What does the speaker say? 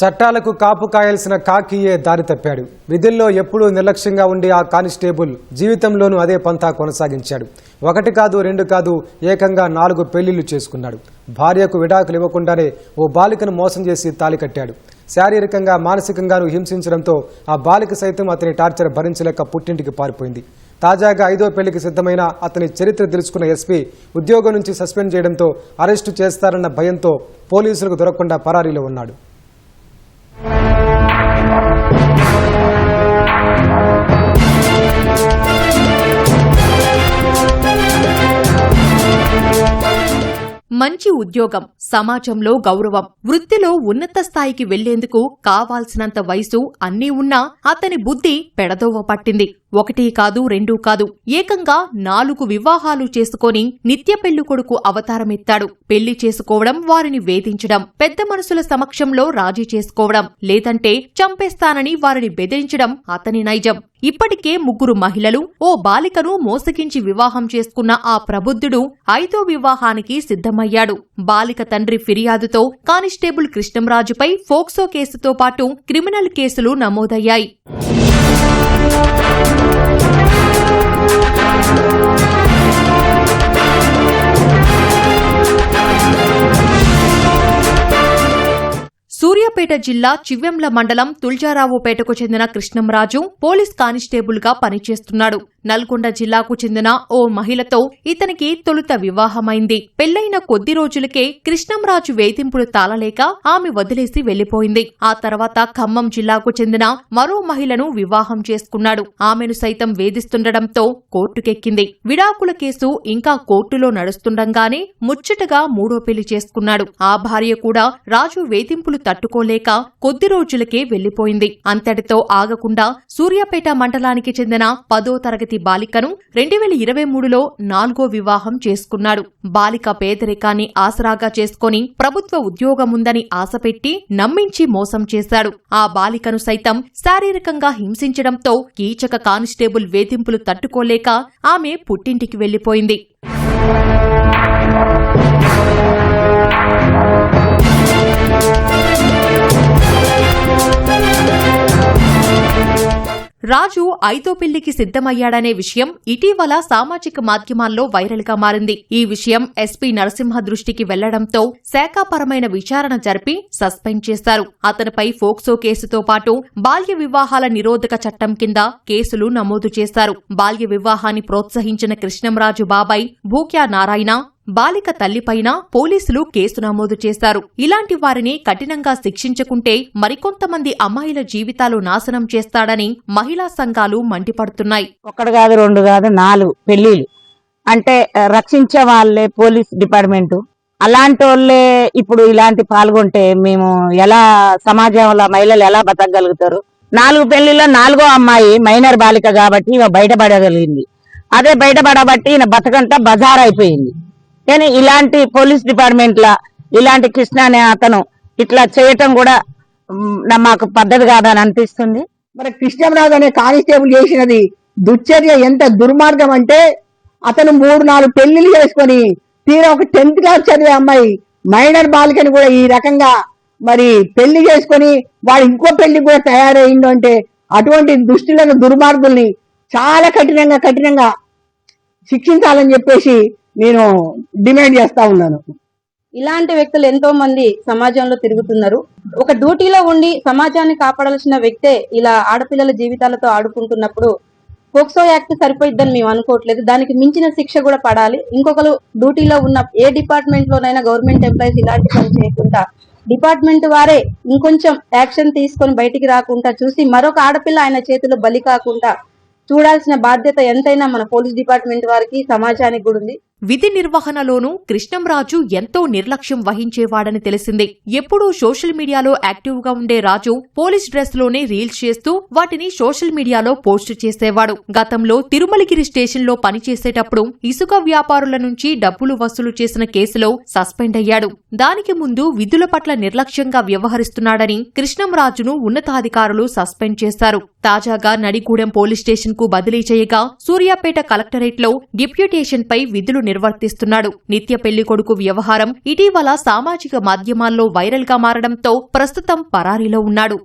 చట్టాలకు కాపు కాయాల్సిన కాకియే దారి తప్పాడు. విధుల్లో ఎప్పుడూ నిర్లక్ష్యంగా ఉండే ఆ కానిస్టేబుల్ జీవితంలోనూ అదే పంతా కొనసాగించాడు. ఒకటి కాదు రెండు కాదు ఏకంగా నాలుగు పెళ్ళిళ్ళు చేసుకున్నాడు. భార్యకు విడాకులు ఇవ్వకుండానే ఓ బాలికను మోసం చేసి తాలి కట్టాడు. శారీరకంగా మానసికంగానూ హింసించడంతో ఆ బాలిక సైతం అతని టార్చర్ భరించలేక పుట్టింటికి పారిపోయింది. తాజాగా ఐదో పెళ్ళికి సిద్ధమైన అతని చరిత్ర తెలుసుకున్న ఎస్పీ ఉద్యోగం నుంచి సస్పెండ్ చేయడంతో అరెస్టు చేస్తారన్న భయంతో పోలీసులకు దొరకకుండా పరారీలో ఉన్నాడు. మంచి ఉద్యోగం సమాజంలో గౌరవం వృత్తిలో ఉన్నత స్థాయికి వెళ్ళేందుకు కావాల్సినంత వయసు అన్నీ ఉన్నా అతని బుద్ధి పెడదోవ పట్టింది. ఒకటి కాదు రెండూ కాదు. ఏకంగా నాలుగు వివాహాలు చేసుకొని నిత్య పెళ్ళి కొడుకు అవతారమెత్తాడు. పెళ్ళి చేసుకోవడం వారిని వేధించడం పెద్ద మనుషుల సమక్షంలో రాజీ చేసుకోవడం లేదంటే చంపేస్తానని వారిని బెదిరించడం అతని నైజం. ఇప్పటికే ముగ్గురు మహిళలు ఓ బాలికను మోసగించి వివాహం చేసుకున్న ఆ ప్రబుద్ధుడు ఐదో వివాహానికి సిద్ధమయ్యాడు. బాలిక తండ్రి ఫిర్యాదుతో కానిస్టేబుల్ కృష్ణంరాజుపై ఫోక్సో కేసుతో పాటు క్రిమినల్ కేసులు నమోదయ్యాయి. సిద్దిపేట జిల్లా చివ్వెంల మండలం తుల్జారావుపేటకు చెందిన కృష్ణంరాజు పోలీస్ కానిస్టేబుల్గా పనిచేస్తున్నాడు. నల్గొండ జిల్లాకు చెందిన ఓ మహిళతో ఇతనికి తొలుత వివాహమైంది. పెళ్ళైన కొద్ది రోజులకే కృష్ణంరాజు వేధింపులు తాళలేక ఆమె వదిలేసి వెళ్ళిపోయింది ఆ తర్వాత ఖమ్మం జిల్లాకు చెందిన మరో మహిళను వివాహం చేసుకున్నాడు. ఆమెను సైతం వేధిస్తుండటంతో కోర్టుకెక్కింది. విడాకుల కేసు ఇంకా కోర్టులో నడుస్తుండగానే ముచ్చటగా మూడో పెళ్ళి చేసుకున్నాడు. ఆ భార్య కూడా రాజు వేధింపులు తట్టుకోలేక కొద్ది రోజులకే వెళ్ళిపోయింది అంతటితో ఆగకుండా సూర్యాపేట మండలానికి చెందిన పదో తరగతి బాలికను రెండు వేల ఇరవై మూడులో నాలుగో వివాహం చేసుకున్నాడు. బాలిక పేదరికాన్ని ఆసరాగా చేసుకుని ప్రభుత్వ ఉద్యోగముందని ఆశపెట్టి నమ్మించి మోసం చేశాడు. ఆ బాలికను సైతం శారీరకంగా హింసించడంతో కీచక కానిస్టేబుల్ వేధింపులు తట్టుకోలేక ఆమె పుట్టింటికి వెళ్ళిపోయింది రాజు ఐదో పెళ్ళికి సిద్ధమయ్యాడనే విషయం ఇటీవల సామాజిక మాధ్యమాల్లో వైరల్గా మారింది. ఈ విషయం ఎస్పీ నరసింహ దృష్టికి వెళ్ళడంతో శాఖాపరమైన విచారణ జరిపి సస్పెండ్ చేశారు. అతనిపై ఫోక్సో కేసుతో పాటు బాల్య వివాహాల నిరోధక చట్టం కింద కేసులు నమోదు చేశారు. బాల్య వివాహాన్ని ప్రోత్సహించిన కృష్ణంరాజు బాబాయ్ భూక్యా నారాయణ బాలిక తల్లిపైన పోలీసులు కేసు నమోదు చేశారు. ఇలాంటి వారిని కఠినంగా శిక్షించకుంటే మరికొంతమంది అమ్మాయిల జీవితాలు నాశనం చేస్తాడని మహిళా సంఘాలు మండిపడుతున్నాయి. ఒకటి కాదు రెండు కాదు నాలుగు పెళ్ళిలు అంటే రక్షించే వాళ్ళే పోలీస్ డిపార్ట్మెంట్. అలాంటి వాళ్ళే ఇప్పుడు ఇలాంటి పాల్గొంటే మేము ఎలా సమాజంలో మహిళలు ఎలా బతకగలుగుతారు? నాలుగు పెళ్ళిలో నాలుగో అమ్మాయి మైనర్ బాలిక కాబట్టి బయటపడగలిగింది. అదే బయటపడబట్టి ఈయన బతకంతా బజార్ అయిపోయింది కానీ ఇలాంటి పోలీస్ డిపార్ట్మెంట్ లా ఇలాంటి కృష్ణ అనే అతను ఇట్లా చేయటం కూడా మాకు పద్ధతి కాదని అనిపిస్తుంది. మరి కృష్ణంరాజు అనే కానిస్టేబుల్ చేసినది దుశ్చర్య ఎంత దుర్మార్గం అంటే అతను మూడు నాలుగు పెళ్ళిళ్ళు చేసుకొని తీరా ఒక టెన్త్ క్లాస్ చదివే అమ్మాయి మైనర్ బాలికని కూడా ఈ రకంగా మరి పెళ్ళి చేసుకొని వాడు ఇంకో పెళ్ళి కూడా తయారైండు అంటే అటువంటి దుష్టులను దుర్మార్గుల్ని చాలా కఠినంగా కఠినంగా శిక్షించాలని చెప్పేసి నేను డిమాండ్ చేస్తా ఉన్నాను. ఇలాంటి వ్యక్తులు ఎంతో మంది సమాజంలో తిరుగుతున్నారు. ఒక డ్యూటీలో ఉండి సమాజాన్ని కాపాడాల్సిన వ్యక్తే ఇలా ఆడపిల్లల జీవితాలతో ఆడుకుంటున్నప్పుడు పోక్సో యాక్ట్ సరిపోయిద్దని మేము అనుకోవట్లేదు. దానికి మించిన శిక్ష కూడా పడాలి. ఇంకొకరు డ్యూటీలో ఉన్న ఏ డిపార్ట్మెంట్ లోనైనా గవర్నమెంట్ ఎంప్లాయీస్ ఇలాంటి పని చేయకుండా డిపార్ట్మెంట్ వారే ఇంకొంచెం యాక్షన్ తీసుకొని బయటికి రాకుండా చూసి మరొక ఆడపిల్ల ఆయన చేతిలో బలి కాకుండా చూడాల్సిన బాధ్యత ఎంతైనా మన పోలీస్ డిపార్ట్మెంట్ వారికి సమాజానికి కూడా ఉంది. విధి నిర్వహణలోనూ కృష్ణంరాజు ఎంతో నిర్లక్ష్యం వహించేవాడని తెలిసింది. ఎప్పుడూ సోషల్ మీడియాలో యాక్టివ్గా ఉండే రాజు పోలీస్ డ్రెస్లోనే రీల్స్ చేస్తూ వాటిని సోషల్ మీడియాలో పోస్ట్ చేసేవాడు. గతంలో తిరుమలగిరి స్టేషన్లో పనిచేసేటప్పుడు ఇసుక వ్యాపారుల నుంచి డబ్బులు వసూలు చేసిన కేసులో సస్పెండ్ అయ్యాడు. దానికి ముందు విధుల పట్ల నిర్లక్ష్యంగా వ్యవహరిస్తున్నాడని కృష్ణంరాజును ఉన్నతాధికారులు సస్పెండ్ చేశారు. తాజాగా నడిగూడెం పోలీస్ స్టేషన్కు బదిలీ చేయగా సూర్యాపేట కలెక్టరేట్లో డిప్యూటేషన్ పై విధులు నిర్వర్తిస్తున్నాడు. నిత్య పెళ్ళి కొడుకు వ్యవహారం ఇటీవల సామాజిక మాధ్యమాల్లో వైరల్గా మారడంతో ప్రస్తుతం పరారీలో ఉన్నాడు.